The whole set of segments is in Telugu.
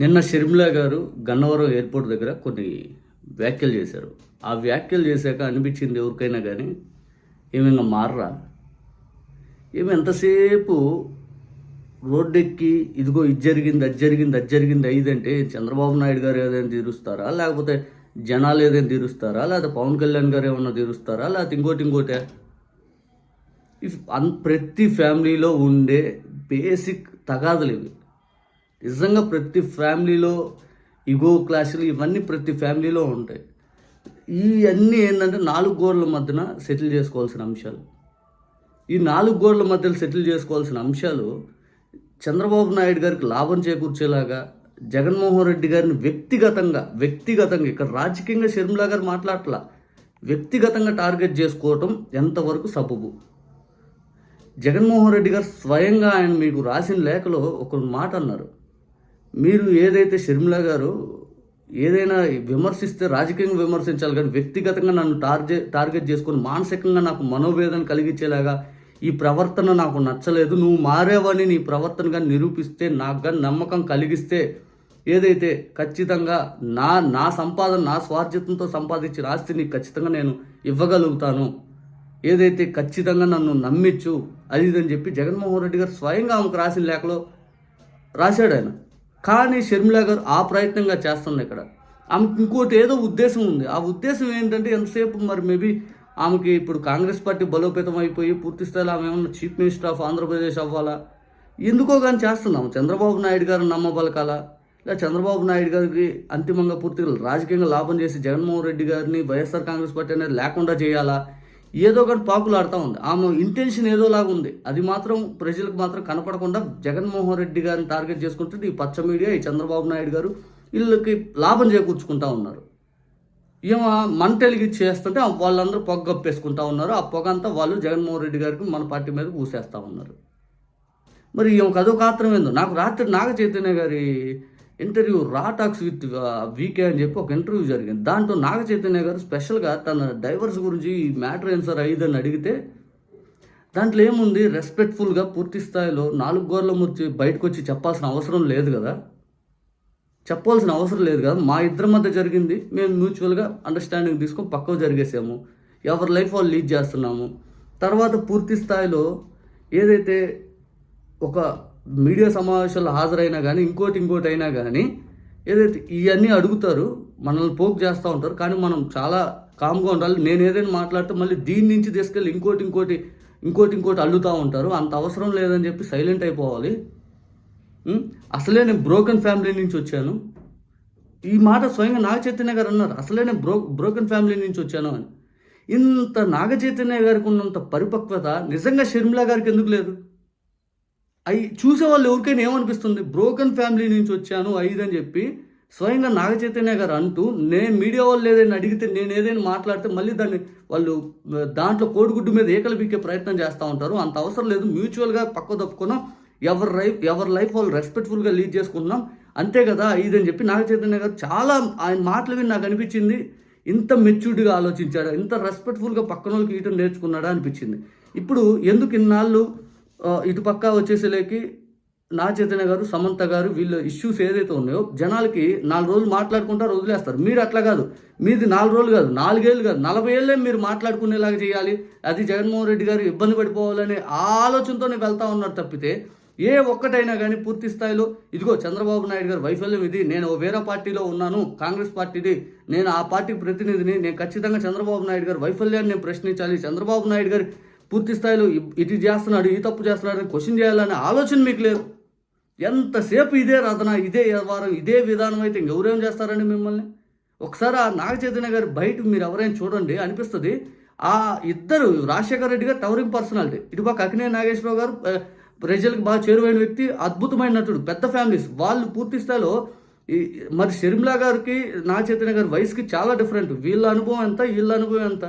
నిన్న షర్మిలా గారు గన్నవరం ఎయిర్పోర్ట్ దగ్గర కొన్ని వ్యాఖ్యలు చేశారు. ఆ వ్యాఖ్యలు చేశాక అనిపించింది ఎవరికైనా కానీ ఏమైనా మార్రా మారరా? ఏమి ఎంతసేపు రోడ్డెక్కి ఇదిగో ఇది జరిగింది అది జరిగింది అది జరిగింది అయిందంటే చంద్రబాబు నాయుడు గారు ఏదైనా తీరుస్తారా? లేకపోతే జనాలు ఏదైనా తీరుస్తారా? లేకపోతే పవన్ కళ్యాణ్ గారు ఏమన్నా తీరుస్తారా? లేకపోతే ఇంకోటి ఇంకోటే? ఇఫ్ అన్ ప్రతి ఫ్యామిలీలో ఉండే బేసిక్ తగాదులు ఇవి. నిజంగా ప్రతి ఫ్యామిలీలో ఇగో క్లాసులు ఇవన్నీ ప్రతి ఫ్యామిలీలో ఉంటాయి. ఇవన్నీ ఏంటంటే నాలుగు గోడల మధ్యన సెటిల్ చేసుకోవాల్సిన అంశాలు. ఈ నాలుగు గోడల మధ్యలో సెటిల్ చేసుకోవాల్సిన అంశాలు చంద్రబాబు నాయుడు గారికి లాభం చేకూర్చేలాగా జగన్మోహన్ రెడ్డి గారిని వ్యక్తిగతంగా వ్యక్తిగతంగా ఇక్కడ రాజకీయంగా షర్మిలా గారు మాట్లాడట్లా వ్యక్తిగతంగా టార్గెట్ చేసుకోవటం ఎంతవరకు సబబు? జగన్మోహన్ రెడ్డి గారు స్వయంగా ఆయన మీకు రాసిన లేఖలో ఒక మాట అన్నారు. మీరు ఏదైతే షర్మిల గారు ఏదైనా విమర్శిస్తే రాజకీయంగా విమర్శించాలి కానీ వ్యక్తిగతంగా నన్ను టార్గెట్ టార్గెట్ చేసుకొని మానసికంగా నాకు మనోవేదన కలిగించేలాగా ఈ ప్రవర్తన నాకు నచ్చలేదు. నువ్వు మారేవని నీ ప్రవర్తనగా నిరూపిస్తే నాకు కానీ నమ్మకం కలిగిస్తే ఏదైతే ఖచ్చితంగా నా నా సంపాదన నా స్వార్జితంతో సంపాదించిన ఆస్తిని ఖచ్చితంగా నేను ఇవ్వగలుగుతాను. ఏదైతే ఖచ్చితంగా నన్ను నమ్మించు అది ఇది అని చెప్పి జగన్మోహన్ రెడ్డి గారు స్వయంగా ఆమెకు రాసిన లేఖలో రాశాడు ఆయన. కానీ షర్మిల గారు ఆ ప్రయత్నంగా చేస్తుంది ఇక్కడ. ఆమెకు ఇంకోటి ఏదో ఉద్దేశం ఉంది. ఆ ఉద్దేశం ఏంటంటే ఎంతసేపు మరి మేబీ ఆమెకి ఇప్పుడు కాంగ్రెస్ పార్టీ బలోపేతం అయిపోయి పూర్తి స్థాయిలో ఆమె ఏమన్నా చీఫ్ మినిస్టర్ ఆఫ్ ఆంధ్రప్రదేశ్ అవ్వాలా? ఎందుకో కానీ చేస్తున్నాం. చంద్రబాబు నాయుడు గారు నమ్మబలకాల? ఇలా చంద్రబాబు నాయుడు గారికి అంతిమంగా పూర్తిగా రాజకీయంగా లాభం చేసి జగన్మోహన్ రెడ్డి గారిని వైఎస్ఆర్ కాంగ్రెస్ పార్టీ అనేది లేకుండా చేయాలా? ఏదో ఒకటి పాకులు ఆడుతూ ఉంది. ఆమె ఇంటెన్షన్ ఏదోలాగా ఉంది. అది మాత్రం ప్రజలకు మాత్రం కనపడకుండా జగన్మోహన్ రెడ్డి గారిని టార్గెట్ చేసుకుంటుంటే ఈ పచ్చ మీడియా ఈ చంద్రబాబు నాయుడు గారు వీళ్ళకి లాభం చేకూర్చుకుంటా ఉన్నారు. ఏమో మంటలిగి చేస్తుంటే వాళ్ళందరూ పొగ గప్పేసుకుంటా ఉన్నారు. ఆ పొగ అంతా వాళ్ళు జగన్మోహన్ రెడ్డి గారికి మన పార్టీ మీద పూసేస్తూ ఉన్నారు. మరి ఈమెకు అదొక ఆత్రం ఏందో? నాకు రాత్రి నాగ చైతన్య గారి ఇంటర్వ్యూ రా టాక్స్ విత్ వీకే అని చెప్పి ఒక ఇంటర్వ్యూ జరిగింది. దాంట్లో నాగ చైతన్య గారు స్పెషల్గా తన డైవర్స్ గురించి ఈ మ్యాటర్ ఏం సార్ అయ్యిందని అడిగితే దాంట్లో ఏముంది? రెస్పెక్ట్ఫుల్గా పూర్తి స్థాయిలో నాలుగు గోర్ల ముచ్చి బయటకు వచ్చి చెప్పాల్సిన అవసరం లేదు కదా? చెప్పాల్సిన అవసరం లేదు కదా? మా ఇద్దరి మధ్య జరిగింది. మేము మ్యూచువల్గా అండర్స్టాండింగ్ తీసుకొని పక్కకు జరిగేసాము. ఎవరి లైఫ్ వాళ్ళు లీడ్ చేస్తున్నాము. తర్వాత పూర్తి స్థాయిలో ఏదైతే ఒక మీడియా సమావేశాల్లో హాజరైనా కానీ ఇంకోటి ఇంకోటి అయినా కానీ ఏదైతే ఇవన్నీ అడుగుతారు మనల్ని పోక్ చేస్తూ ఉంటారు కానీ మనం చాలా కామ్గా ఉండాలి. నేను ఏదైనా మాట్లాడితే మళ్ళీ దీని నుంచి తీసుకెళ్ళి ఇంకోటి ఇంకోటి ఇంకోటి ఇంకోటి అల్లుతూ ఉంటారు. అంత అవసరం లేదని చెప్పి సైలెంట్ అయిపోవాలి. అసలే నేను బ్రోకన్ ఫ్యామిలీ నుంచి వచ్చాను. ఈ మాట స్వయంగా నాగ చైతన్య గారు అన్నారు. అసలే నేను బ్రో బ్రోకన్ ఫ్యామిలీ నుంచి వచ్చాను అని. ఇంత నాగ చైతన్య గారికి ఉన్నంత పరిపక్వత నిజంగా షర్మిల గారికి ఎందుకు లేదు? అవి చూసే వాళ్ళు ఎవరికైనా ఏమనిపిస్తుంది? బ్రోకన్ ఫ్యామిలీ నుంచి వచ్చాను అని చెప్పి స్వయంగా నాగ చైతన్య గారు అంటూ నేను మీడియా వాళ్ళు ఏదైనా అడిగితే నేను ఏదైనా మాట్లాడితే మళ్ళీ దాన్ని వాళ్ళు దాంట్లో కోడిగుడ్డు మీద ఏకలు బీకే ప్రయత్నం చేస్తూ ఉంటారు. అంత అవసరం లేదు. మ్యూచువల్గా పక్క తప్పుకున్నాం. ఎవరి లైఫ్ ఎవరి లైఫ్ వాళ్ళు రెస్పెక్ట్ఫుల్గా లీడ్ చేసుకుంటున్నాం. అంతే కదా ఇదని చెప్పి నాగ చైతన్య గారు చాలా ఆయన మాటలు విని నాకు అనిపించింది. ఇంత మెచ్యూర్డ్గా ఆలోచించాడా. ఇంత రెస్పెక్ట్ఫుల్గా పక్కన వాళ్ళకి ఇయటం నేర్చుకున్నాడా అనిపించింది. ఇప్పుడు ఎందుకు ఇన్నాళ్ళు ఇటు పక్క వచ్చేసేలేకి నా చైతన్య గారు సమంత గారు వీళ్ళ ఇష్యూస్ ఏదైతే ఉన్నాయో జనాలకి నాలుగు రోజులు మాట్లాడుకుంటారు వదిలేస్తారు. మీరు అట్లా కాదు. మీది నాలుగు రోజులు కాదు. నాలుగేళ్ళు కాదు. నలభై ఏళ్ళే మీరు మాట్లాడుకునేలాగా చేయాలి. అది జగన్మోహన్ రెడ్డి గారు ఇబ్బంది పడిపోవాలనే ఆలోచనతోనే వెళ్తా ఉన్నారు తప్పితే ఏ ఒక్కటైనా కానీ పూర్తి స్థాయిలో ఇదిగో చంద్రబాబు నాయుడు గారు వైఫల్యం ఇది. నేను ఓ వేరే పార్టీలో ఉన్నాను. కాంగ్రెస్ పార్టీది. నేను ఆ పార్టీ ప్రతినిధిని. నేను ఖచ్చితంగా చంద్రబాబు నాయుడు గారు వైఫల్యాన్ని నేను ప్రశ్నించాలి. చంద్రబాబు నాయుడు గారు పూర్తి స్థాయిలో ఇది చేస్తున్నాడు ఈ తప్పు చేస్తున్నాడు అని క్వశ్చన్ చేయాలనే ఆలోచన మీకు లేదు. ఎంతసేపు ఇదే రథన ఇదే వ్యవహారం ఇదే విధానం అయితే ఇంకెవరేం చేస్తారండి మిమ్మల్ని? ఒకసారి ఆ నాగ చైతన్య గారి బయట మీరు ఎవరైనా చూడండి అనిపిస్తుంది ఆ ఇద్దరు రాజశేఖర రెడ్డి గారు టవరింగ్ పర్సనాలిటీ. ఇటుపక్క అకినే నాగేశ్వరరావు గారు ప్రజలకు బాగా చేరువైన వ్యక్తి అద్భుతమైన నటుడు పెద్ద ఫ్యామిలీస్. వాళ్ళు పూర్తి స్థాయిలో ఈ మరి షర్మిలా గారికి నాగ చైతన్య గారి వయసుకి చాలా డిఫరెంట్. వీళ్ళ అనుభవం ఎంత వీళ్ళ అనుభవం ఎంత?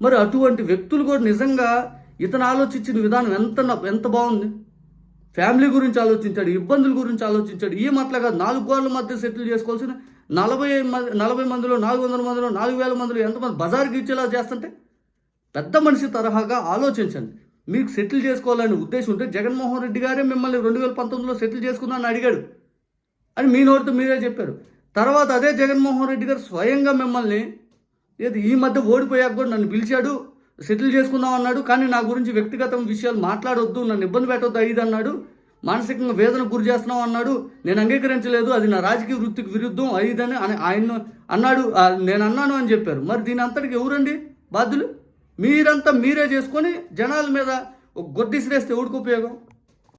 మరి అటువంటి వ్యక్తులు కూడా నిజంగా ఇతను ఆలోచించిన విధానం ఎంత ఎంత బాగుంది? ఫ్యామిలీ గురించి ఆలోచించాడు ఇబ్బందుల గురించి ఆలోచించాడు ఏం అట్లా కాదు నాలుగు గోడల మధ్య సెటిల్ చేసుకోవాల్సిన నలభై మంది నలభై మందిలో నాలుగు వందల మందిలో నాలుగు వేల మందిలో ఎంతమంది బజార్కి ఇచ్చేలా చేస్తుంటే పెద్ద మనిషి తరహాగా ఆలోచించండి. మీకు సెటిల్ చేసుకోవాలనే ఉద్దేశం ఉంటే జగన్మోహన్ రెడ్డి గారే మిమ్మల్ని రెండు వేల పంతొమ్మిదిలో సెటిల్ చేసుకుందామని అడిగాడు. అని మీ నోటితో మీరే చెప్పారు. తర్వాత అదే జగన్మోహన్ రెడ్డి గారు స్వయంగా మిమ్మల్ని ఏది ఈ మధ్య ఓడిపోయాక కూడా నన్ను పిలిచాడు సెటిల్ చేసుకుందాం అన్నాడు కానీ నా గురించి వ్యక్తిగత విషయాలు మాట్లాడొద్దు నన్ను ఇబ్బంది పెట్టొద్దు అయ్యింది అన్నాడు. మానసికంగా వేదన గురి చేస్తున్నావు అన్నాడు. నేను అంగీకరించలేదు అది నా రాజకీయ వృత్తికి విరుద్ధం అయ్యిదని అని ఆయన అన్నాడు. నేను అన్నాను అని చెప్పారు. మరి దీని అంతటికి ఎవరండి బాధ్యులు? మీరంతా మీరే చేసుకొని జనాల మీద ఒక గొడ్డిసిరేస్తే ఎవరికి ఉపయోగం?